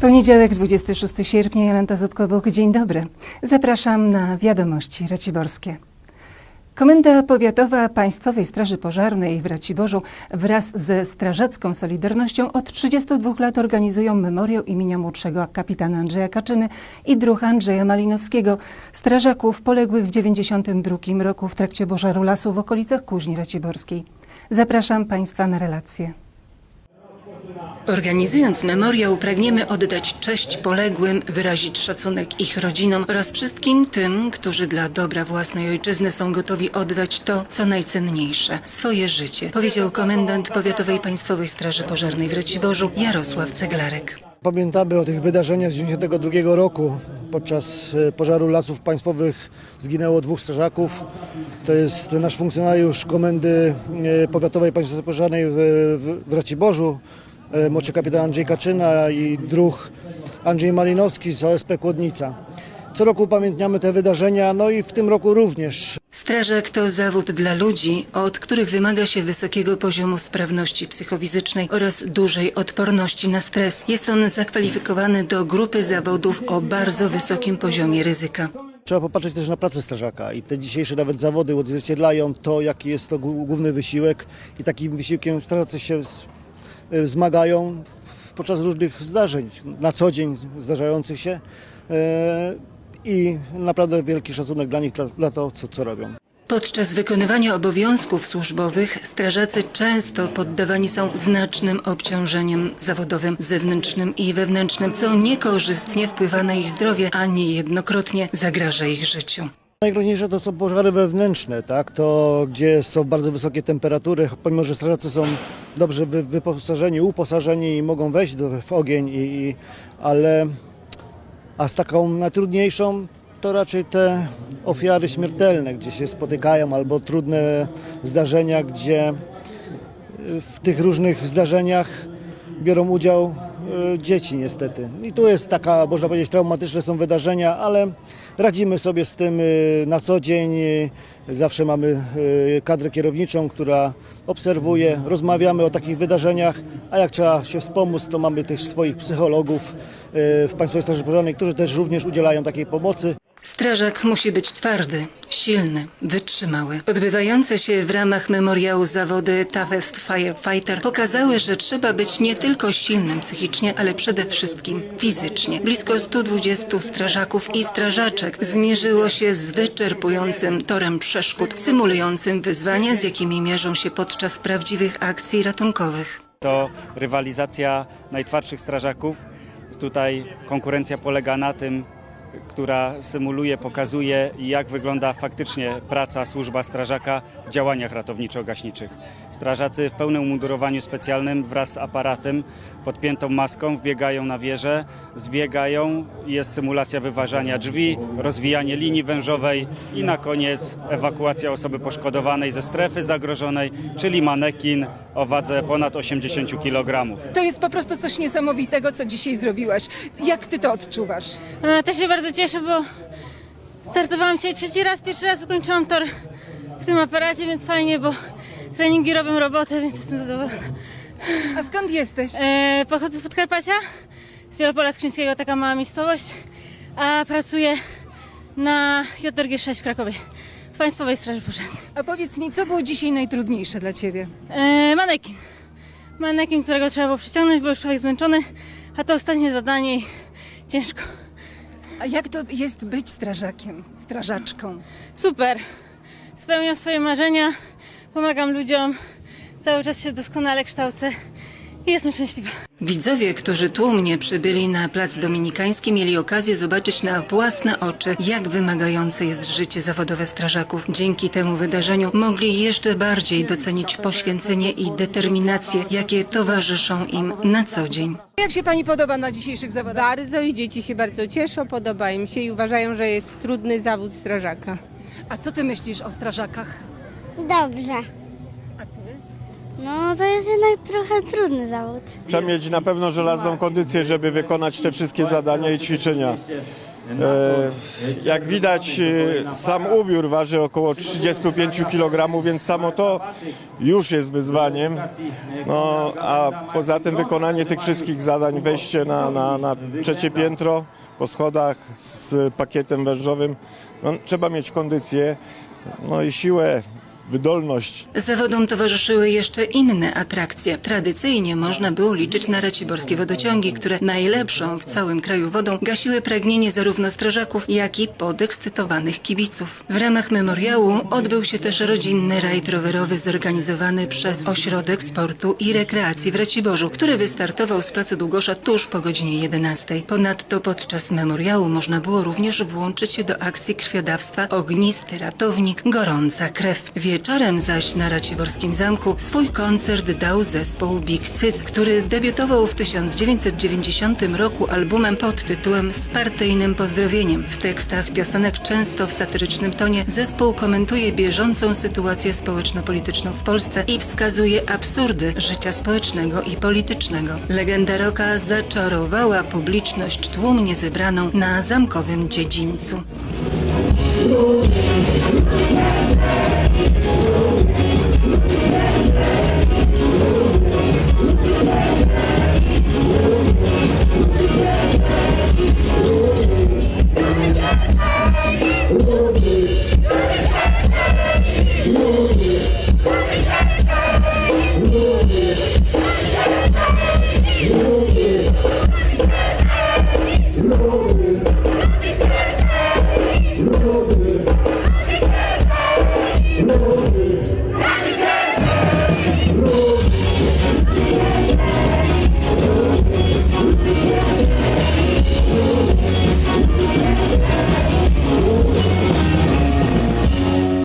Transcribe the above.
Poniedziałek, 26 sierpnia, Jolanta Zubkobuk. Dzień dobry. Zapraszam na wiadomości raciborskie. Komenda Powiatowa Państwowej Straży Pożarnej w Raciborzu wraz ze Strażacką Solidarnością od 32 lat organizują memoriał imienia młodszego kapitana Andrzeja Kaczyny i druha Andrzeja Malinowskiego, strażaków poległych w 92 roku w trakcie pożaru lasu w okolicach Kuźni Raciborskiej. Zapraszam Państwa na relację. Organizując memoriał, pragniemy oddać cześć poległym, wyrazić szacunek ich rodzinom oraz wszystkim tym, którzy dla dobra własnej ojczyzny są gotowi oddać to, co najcenniejsze swoje życie, powiedział komendant Powiatowej Państwowej Straży Pożarnej w Raciborzu Jarosław Ceglarek. Pamiętamy o tych wydarzeniach z 1992 roku. Podczas e, pożaru lasów państwowych zginęło dwóch strażaków. To jest nasz funkcjonariusz Komendy e, Powiatowej Państwowej Pożarnej w, w, w Raciborzu, młodszy kapitan Andrzej Kaczyna i druh Andrzej Malinowski z OSP Kłodnica. Co roku upamiętniamy te wydarzenia, no i w tym roku również. Strażak to zawód dla ludzi, od których wymaga się wysokiego poziomu sprawności psychofizycznej oraz dużej odporności na stres. Jest on zakwalifikowany do grupy zawodów o bardzo wysokim poziomie ryzyka. Trzeba popatrzeć też na pracę strażaka i te dzisiejsze nawet zawody odzwierciedlają to, jaki jest to głó- główny wysiłek i takim wysiłkiem strażacy się e, zmagają w- podczas różnych zdarzeń, na co dzień zdarzających się e, i naprawdę wielki szacunek dla nich, dla to, co, co robią. Podczas wykonywania obowiązków służbowych strażacy często poddawani są znacznym obciążeniem zawodowym, zewnętrznym i wewnętrznym, co niekorzystnie wpływa na ich zdrowie, a niejednokrotnie zagraża ich życiu. Najgroźniejsze to są pożary wewnętrzne, tak? to gdzie są bardzo wysokie temperatury, pomimo że strażacy są dobrze wy, wyposażeni, uposażeni i mogą wejść do, w ogień, i, i, ale a z taką najtrudniejszą to raczej te ofiary śmiertelne, gdzie się spotykają, albo trudne zdarzenia, gdzie w tych różnych zdarzeniach biorą udział dzieci niestety. I tu jest taka, można powiedzieć, traumatyczne są wydarzenia, ale radzimy sobie z tym y, na co dzień. Y, Zawsze mamy kadrę kierowniczą, która obserwuje, rozmawiamy o takich wydarzeniach, a jak trzeba się wspomóc, to mamy tych swoich psychologów w Państwowej Straży Pożarnej, którzy też również udzielają takiej pomocy. Strażak musi być twardy, silny, wytrzymały. Odbywające się w ramach memoriału zawody Toughest Firefighter pokazały, że trzeba być nie tylko silnym psychicznie, ale przede wszystkim fizycznie. Blisko 120 strażaków i strażaczek zmierzyło się z wyczerpującym torem przeszkód, symulującym wyzwania, z jakimi mierzą się podczas prawdziwych akcji ratunkowych. To rywalizacja najtwardszych strażaków. Tutaj konkurencja polega na tym, która symuluje, pokazuje jak wygląda faktycznie praca, służba strażaka w działaniach ratowniczo-gaśniczych. Strażacy w pełnym umundurowaniu specjalnym wraz z aparatem, podpiętą maską wbiegają na wieżę, zbiegają, jest symulacja wyważania drzwi, rozwijanie linii wężowej i na koniec ewakuacja osoby poszkodowanej ze strefy zagrożonej, czyli manekin o wadze ponad 80 kg. To jest po prostu coś niesamowitego, co dzisiaj zrobiłaś. Jak ty to odczuwasz? Też się bardzo cieszę, bo startowałam dzisiaj trzeci raz, pierwszy raz ukończyłam tor w tym aparacie, więc fajnie, bo treningi robią robotę, więc jestem zadowolona. A skąd jesteś? E, pochodzę z Podkarpacia, z Wielopola Skrzyńskiego, taka mała miejscowość, a pracuję na JRG 6 w Krakowie, w Państwowej Straży Pożarnej. A powiedz mi, co było dzisiaj najtrudniejsze dla ciebie? E, manekin. Manekin, którego trzeba było przyciągnąć, bo już człowiek zmęczony, a to ostatnie zadanie i ciężko. A jak to jest być strażakiem, strażaczką? Super. Spełniam swoje marzenia, pomagam ludziom, cały czas się doskonale kształcę jestem szczęśliwa. Widzowie, którzy tłumnie przybyli na Plac Dominikański, mieli okazję zobaczyć na własne oczy, jak wymagające jest życie zawodowe strażaków. Dzięki temu wydarzeniu mogli jeszcze bardziej docenić poświęcenie i determinację, jakie towarzyszą im na co dzień. Jak się pani podoba na dzisiejszych zawodach? Bardzo i dzieci się bardzo cieszą, podoba im się i uważają, że jest trudny zawód strażaka. A co ty myślisz o strażakach? Dobrze. No to jest jednak trochę trudny zawód. Trzeba mieć na pewno żelazną kondycję, żeby wykonać te wszystkie zadania i ćwiczenia. E, Jak widać, e, sam ubiór waży około 35 kg, więc samo to już jest wyzwaniem. No, a poza tym wykonanie tych wszystkich zadań, wejście na, na, na trzecie piętro po schodach z pakietem wężowym, no, trzeba mieć kondycję, no i siłę, wydolność. Zawodom towarzyszyły jeszcze inne atrakcje. Tradycyjnie można było liczyć na raciborskie wodociągi, które najlepszą w całym kraju wodą gasiły pragnienie zarówno strażaków, jak i podekscytowanych kibiców. W ramach memoriału odbył się też rodzinny rajd rowerowy zorganizowany przez Ośrodek Sportu i Rekreacji w Raciborzu, który wystartował z placu Długosza tuż po godzinie 11. Ponadto podczas memoriału można było również włączyć się do akcji krwiodawstwa Ognisty Ratownik Gorąca Krew. Wieczorem zaś na Raciborskim Zamku swój koncert dał zespół Big Cyc, który debiutował w 1990 roku albumem pod tytułem Z partyjnym pozdrowieniem. W tekstach piosenek często w satyrycznym tonie zespół komentuje bieżącą sytuację społeczno-polityczną w Polsce i wskazuje absurdy życia społecznego i politycznego. Legenda roka zaczarowała publiczność tłumnie zebraną na zamkowym dziedzińcu. Thank you.